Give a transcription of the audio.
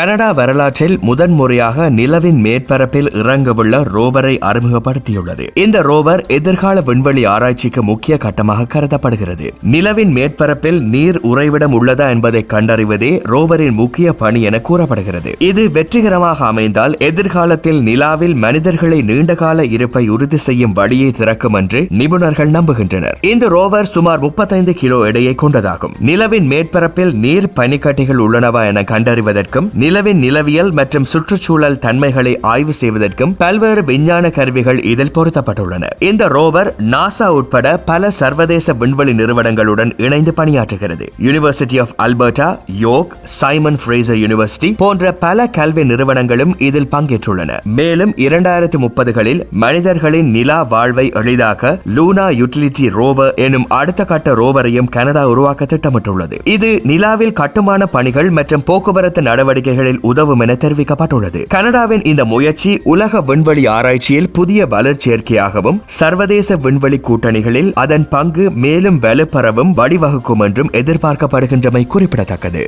Canada வரலாற்றில் முதன்முறையாக நிலவின் மேற்பரப்பில் இறங்கவுள்ள ரோவரை அறிமுகப்படுத்தியுள்ளது. இந்த ரோவர் எதிர்கால விண்வெளி ஆராய்ச்சிக்கு முக்கிய கட்டமாக கருதப்படுகிறது. நிலவின் மேற்பரப்பில் நீர் உறைவிடம் உள்ளதா என்பதை கண்டறிவதே ரோவரின் முக்கிய பணி என கூறப்படுகிறது. இது வெற்றிகரமாக அமைந்தால் எதிர்காலத்தில் நிலாவில் மனிதர்களை நீண்டகால இருப்பை உறுதி செய்யும் வழியை திறக்கும் என்று நிபுணர்கள் நம்புகின்றனர். இந்த ரோவர் சுமார் முப்பத்தைந்து கிலோ எடையை கொண்டதாகும். நிலவின் மேற்பரப்பில் நீர் பனிக்கட்டிகள் உள்ளனவா என கண்டறிவதற்கும் நிலவின் நிலவியல் மற்றும் சுற்றுச்சூழல் தன்மைகளை ஆய்வு செய்வதற்கும் பல்வேறு விஞ்ஞான கருவிகள் இதில் பொருத்தப்பட்டுள்ளன. இந்த ரோவர் நாசா உட்பட பல சர்வதேச விண்வெளி நிறுவனங்களுடன் இணைந்து பணியாற்றுகிறது. University of Alberta York Simon Fraser university போன்ற பல கல்வி நிறுவனங்களும் இதில் பங்கேற்றுள்ளன. மேலும் இரண்டாயிரத்தி முப்பதுகளில் மனிதர்களின் நிலா வாழ்வை எளிதாக்க லூனா யூட்டிலிட்டி ரோவர் எனும் அடுத்த கட்ட ரோவரையும் கனடா உருவாக்க திட்டமிட்டுள்ளது. இது நிலாவில் கட்டுமான பணிகள் மற்றும் போக்குவரத்து நடவடிக்கைகள் நடவடிக்கைகளில் உதவும் என தெரிவிக்கப்பட்டுள்ளது. கனடாவின் இந்த முயற்சி உலக விண்வெளி ஆராய்ச்சியில் புதிய வளர்ச்சேர்க்கையாகவும் சர்வதேச விண்வெளி கூட்டணிகளில் அதன் பங்கு மேலும் வலுப்பெறவும் வழிவகுக்கும் என்றும் எதிர்பார்க்கப்படுகின்றமை குறிப்பிடத்தக்கது.